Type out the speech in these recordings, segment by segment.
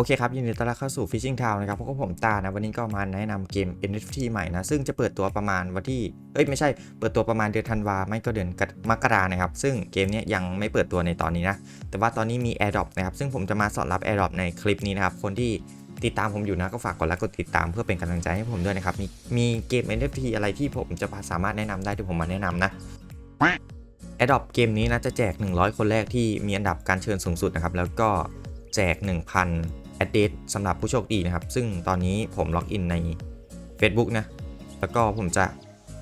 โอเคครับยินดีต้อนรับเข้าสู่ Fishing Town นะครับพวกผมตานะวันนี้ก็มาแนะนำเกม NFT ใหม่นะ ซึ่งจะเปิดตัวประมาณวันที่ เอ้ยไม่ใช่เปิดตัวประมาณเดือนธันวาไม่ก็เดือนมกรานะครับ ซึ่งเกมนี้ยังไม่เปิดตัวในตอนนี้นะ แต่ว่าตอนนี้มี AirDrop นะครับ ซึ่งผมจะมาสอนรับ AirDrop ในคลิปนี้นะครับ คนที่ติดตามผมอยู่นะก็ฝากกดไลค์กดติดตามเพื่อเป็นกำลังใจให้ผมด้วยนะครับ มีมีเกม NFT อะไรที่ผมจะสามารถแนะนำได้ที่ผมมาแนะนำนะ AirDrop เกมนี้นะจะแจก 100 คนแรกที่มีอันดับการเชิญสูงสุดนะครับแล้วก็แจก 1,000 ดเดสสำหรับผู้โชคดีนะครับ ซึ่งตอนนี้ผมล็อกอินใน Facebook นะ แล้วก็ผมจะ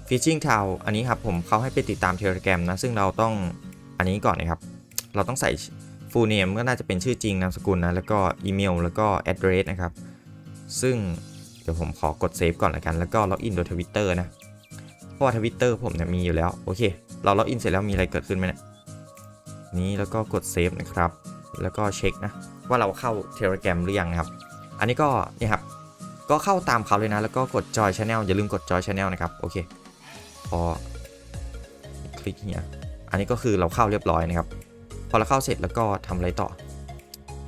Fishing Town อันนี้ครับผมเขาให้ไปติดตาม Telegram นะ ซึ่งเราต้องอันนี้ก่อนนะครับ เราต้องใส่ full name ก็น่าจะเป็นชื่อจริงนามสกุลนะ แล้วก็อีเมลแล้วก็ address นะครับ ซึ่งเดี๋ยวผมขอกดเซฟก่อนละกัน แล้วก็ล็อกอินโดยทวิตเตอร์นะ เพราะว่าทวิตเตอร์ผมเนี่ยมีอยู่แล้ว โอเค เราล็อกอินเสร็จแล้วมีอะไรเกิดขึ้นไหมเนี่ยนี้แล้วก็กดเซฟนะครับ แล้วก็เช็คนะ ว่าเราเข้า Telegram หรือยังนะครับ อันนี้ก็เนี่ยครับก็เข้าตามเขาเลยนะ แล้วก็กดจอยช anel อย่าลืมกดจอยช anel นะครับ โอเค พอคลิกเนี่ยอันนี้ก็คือเราเข้าเรียบร้อยนะครับ พอเราเข้าเสร็จแล้วก็ทำอะไรต่อ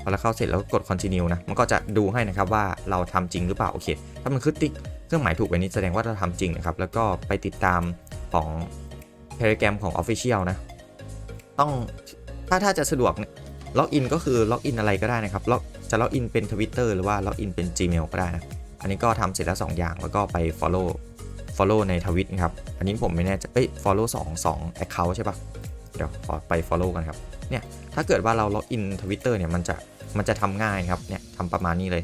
พอเราเข้าเสร็จแล้วก็กด continue นะ มันก็จะดูให้นะครับว่าเราทำจริงหรือเปล่า โอเค ถ้ามันขึ้นติ๊กเครื่องหมายถูกแบบนี้แสดงว่าเราทำจริงนะครับ แล้วก็ไปติดตามของ Telegram ของ Official นะ ต้องถ้าถ้าจะสะดวกเนี่ย ล็อกอินก็คือล็อกอินอะไรก็ได้นะครับล็อกจะล็อกอินเป็น Twitter หรือว่าล็อกอินเป็น Gmail ก็ได้นะอันนี้ก็ทำเสร็จแล้ว 2 อย่างแล้วก็ไป follow follow ในทวิตนะครับ อันนี้ผมไม่แน่ใจเอ้ย follow 2 2 account ใช่ปะเดี๋ยวขอไป follow กันครับ เนี่ย ถ้าเกิดว่าเราล็อกอิน Twitter เนี่ย มันจะ มันจะทำง่ายครับ เนี่ยทำประมาณนี้เลย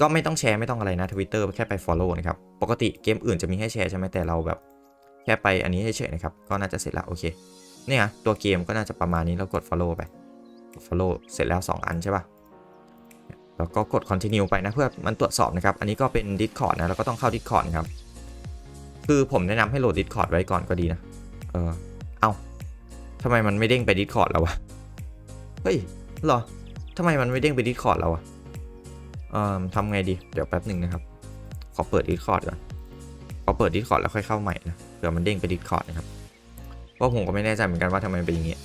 ก็ไม่ต้องแชร์ไม่ต้องอะไรนะ Twitter แค่ไป follow นะครับ ปกติเกมอื่นจะมีให้แชร์ใช่ไหมแต่เราแบบ แค่ไปอันนี้เฉยๆนะครับ ก็น่าจะเสร็จล้วโอเค เนี่ยตัวเกมก็น่าจะประมาณนี้แล้วกด follow ไป follow เสร็จแล้ว 2 อันใช่ปะแล้วก็กด continue ไปนะเพื่อมันตรวจสอบนะครับ อันนี้ก็เป็น Discord นะ แล้วก็ต้องเข้า Discord ครับ คือผมแนะนำให้โหลด Discord ไว้ก่อนก็ดีนะ เออ เอาทำไมมันไม่เด้งไป Discord แล้ววะ เฮ้ยหรอทำไมมันไม่เด้งไป Discord แล้ววะ เอ่อทำไงดี เดี๋ยวแป๊บหนึ่งนะครับ ขอเปิด Discord ก่อนขอเปิด Discord แล้วค่อยเข้าใหม่นะ เผื่อมันเด้งไป Discord นะครับ เพราะผมก็ไม่แน่ใจเหมือนกันว่าทำไมเป็นอย่างนี้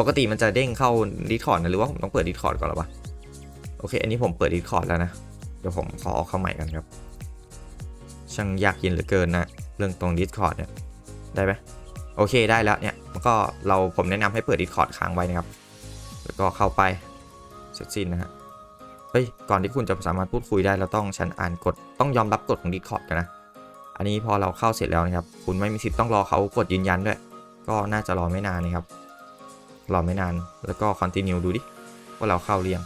ปกติมันจะเด้งเข้า Discord นะหรือว่าผมต้องเปิด Discord ก่อนหรอวะโอเค อันนี้ผมเปิด Discord แล้วนะ เดี๋ยวผมขอออกเข้าใหม่กันครับ ช่างยากเย็นเหลือเกินนะ เรื่องตรง Discord เนี่ย ได้ไหมโอเคได้แล้วเนี่ยมันก็เราผมแนะนำให้เปิด Discord ค้างไว้นะครับ แล้วก็เข้าไปเสร็จสิ้นนะฮะเฮ้ย ก่อนที่คุณจะสามารถพูดคุยได้เราต้องฉันอ่านกฎต้องยอมรับกฎของ Discord กันนะ อันนี้พอเราเข้าเสร็จแล้วนะครับ คุณไม่มีสิทธิ์ต้องรอเขากดยืนยันด้วย ก็น่าจะรอไม่นานนะครับ รอไม่นาน แล้วก็ continue ดูดิ ว่าเราเข้าเรียง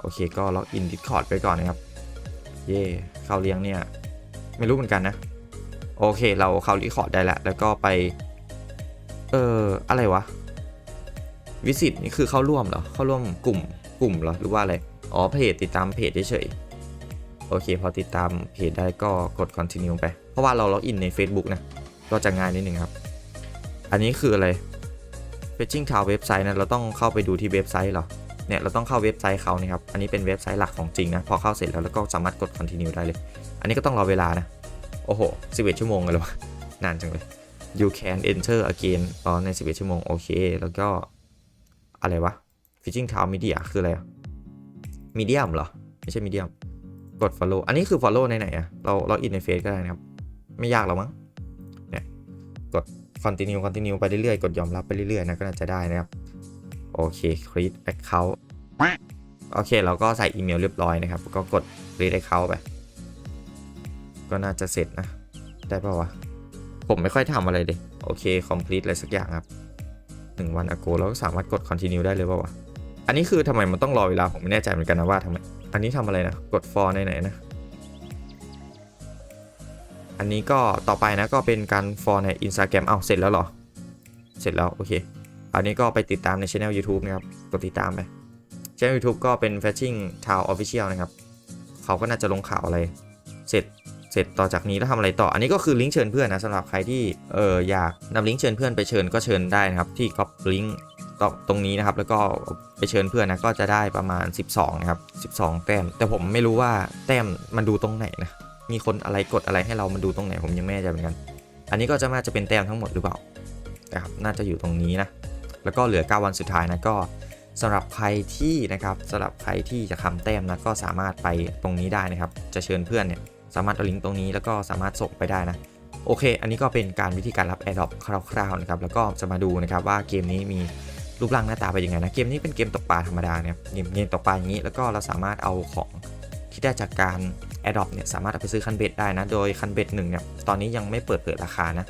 โอเคก็ล็อกอิน Discord ไปก่อนนะครับ เย่เข้าเรียงเนี่ย ไม่รู้เหมือนกันนะ โอเคเราเข้า Discord ได้แล้วแล้วก็ไป เอออะไรวะ วิสิตนี่คือเข้าร่วมเหรอ เข้าร่วมกลุ่มกลุ่มเหรอ หรือว่าอะไร อ๋อเพจติดตามเพจเฉยๆโอเค พอติดตามเพจได้ก็กด continue ไป เพราะว่าเราล็อกอินใน Facebook นะ ก็จะง่ายนิดนึงครับ อันนี้คืออะไร Fetching Town เว็บไซต์นะเราต้องเข้าไปดูที่เว็บไซต์เหรอเนี่ยเราต้องเข้าเว็บไซต์เขานี่ครับ อันนี้เป็นเว็บไซต์หลักของจริงนะ พอเข้าเสร็จแล้วแล้วก็สามารถกด continue ได้เลย อันนี้ก็ต้องรอเวลานะ โอ้โห 11 ชั่วโมงเลยหรอวะ นานจังเลย you can enter again อ๋อใน 11 ชั่วโมง โอเค แล้วก็ อะไรวะ Fishing Town Media คืออะไรอะ Medium เหรอ ไม่ใช่ Medium กด follow อันนี้คือ follow ในไหนอะเราเราอินในเฟซก็ได้นะครับ ไม่ยากหรอมั้ง เนี่ย กด continue continue ไปเรื่อยๆ กดยอมรับไปเรื่อยๆนะก็น่าจะได้นะครับ โอเค create account โอเค เราก็ใส่อีเมลเรียบร้อยนะครับ ก็กด create account ไป ก็น่าจะเสร็จนะ ได้ป่าวะ ผมไม่ค่อยทำอะไรเลย โอเค complete อะไรสักอย่างครับหนึ่งวัน ago เราก็สามารถกด continue ได้เลยป่าวะ อันนี้คือทำไมมันต้องรอเวลาผมไม่แน่ใจเหมือนกันนะว่าทำไม อันนี้ทำอะไรนะ กด for ในไหนนะ อันนี้ก็ต่อไปนะก็เป็นการ for ใน Instagram อ้าเสร็จแล้วหรอ เสร็จแล้ว โอเคอันนี้ก็ไปติดตามใน channel YouTube นะครับกดติดตามไป channel YouTube ก็เป็น Fetching Town Official นะครับ เขาก็น่าจะลงข่าวอะไร เสร็จเสร็จต่อจากนี้แล้วทำอะไรต่อ อันนี้ก็คือลิงก์เชิญเพื่อนนะสำหรับใครที่เอออยากนำลิงก์เชิญเพื่อนไปเชิญก็เชิญได้นะครับ ที่ก๊อปลิงก์ตรงนี้นะครับแล้วก็ไปเชิญเพื่อนนะก็จะได้ประมาณ 12 นะครับ 12 แต้ม แต่ผมไม่รู้ว่าแต้มมันดูตรงไหนนะ มีคนอะไรกดอะไรให้เรามันดูตรงไหนผมยังไม่แน่ใจเหมือนกัน อันนี้ก็จะน่าจะเป็นแต้มทั้งหมดหรือเปล่านะครับน่าจะอยู่ตรงนี้นะ แล้วก็เหลือ 9 วันสุดท้ายนะก็สำหรับใครที่นะครับสำหรับใครที่จะทำแต้มนะก็สามารถไปตรงนี้ได้นะครับ จะเชิญเพื่อนเนี่ยสามารถเอาลิงก์ตรงนี้แล้วก็สามารถส่งไปได้นะโอเค อันนี้ก็เป็นการวิธีการรับ AirDrop คร่าวๆนะครับ แล้วก็จะมาดูนะครับว่าเกมนี้มีรูปร่างหน้าตาเป็นยังไงนะ เกมนี้เป็นเกมตกปลาธรรมดาเนี่ยเกมเกมตกปลาอย่างนี้ แล้วก็เราสามารถเอาของที่ได้จากการ a d o p เนี่ยสามารถเอาไปซื้อคันเบ็ดได้นะ โดยคันเบ็ดหนึ่งเนี่ยตอนนี้ยังไม่เปิดเผยราคานะ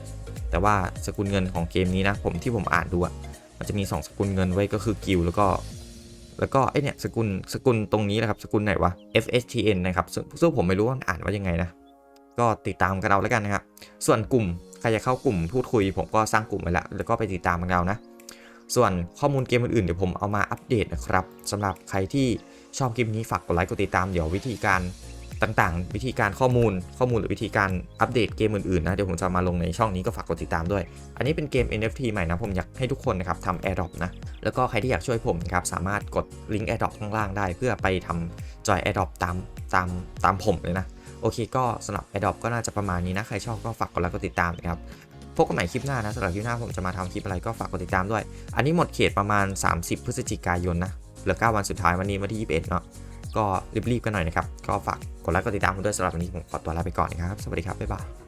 แต่ว่าสกุลเงินของเกมนี้นะผมที่ผมอ่านดูอะมันจะมี 2 สกุลเงินไว้ก็คือกิลแล้วก็ แล้วก็ไอเนี่ยสกุลสกุลตรงนี้นะครับสกุลไหนวะ FHTN นะครับซึ่งผมไม่รู้ว่าอ่านว่ายังไงนะก็ติดตามกันเอาแล้วกันนะครับ ส่วนกลุ่มใครจะเข้ากลุ่มพูดคุย ผมก็สร้างกลุ่มไว้แล้ว แล้วก็ไปติดตามกันเอานะ ส่วนข้อมูลเกมอื่นๆเดี๋ยวผมเอามาอัปเดตนะครับสำหรับใครที่ชอบคลิปนี้ฝากกดไลค์กดติดตามเดี๋ยววิธีการ ต่างๆ วิธีการข้อมูลข้อมูลหรือวิธีการอัปเดตเกมอื่นๆนะ เดี๋ยวผมจะมาลงในช่องนี้ก็ฝากกดติดตามด้วย อันนี้เป็นเกม NFT ใหม่นะ ผมอยากให้ทุกคนนะครับทำ AirDrop นะ แล้วก็ใครที่อยากช่วยผมนะครับสามารถกดลิงก์ AirDrop ข้างล่างได้ เพื่อไปทำจอย AirDrop ตามตามตามผมเลยนะ โอเคก็สำหรับ AirDrop ก็น่าจะประมาณนี้นะ ใครชอบก็ฝากกดไลค์กดติดตามนะครับพบกันใหม่คลิปหน้านะสำหรับคลิปหน้าผมจะมาทำคลิปอะไรก็ฝากกดติดตามด้วย อันนี้หมดเขตประมาณ 30 พฤศจิกายนนะเหลือ9วันสุดท้ายวันนี้วันที่ 21เนาะ ก็รีบๆกันหน่อยนะครับ ก็ฝากกดไลค์กดติดตามผมด้วยสำหรับวันนี้ผมขอตัวลาไปก่อนนะครับ สวัสดีครับ บ๊ายบาย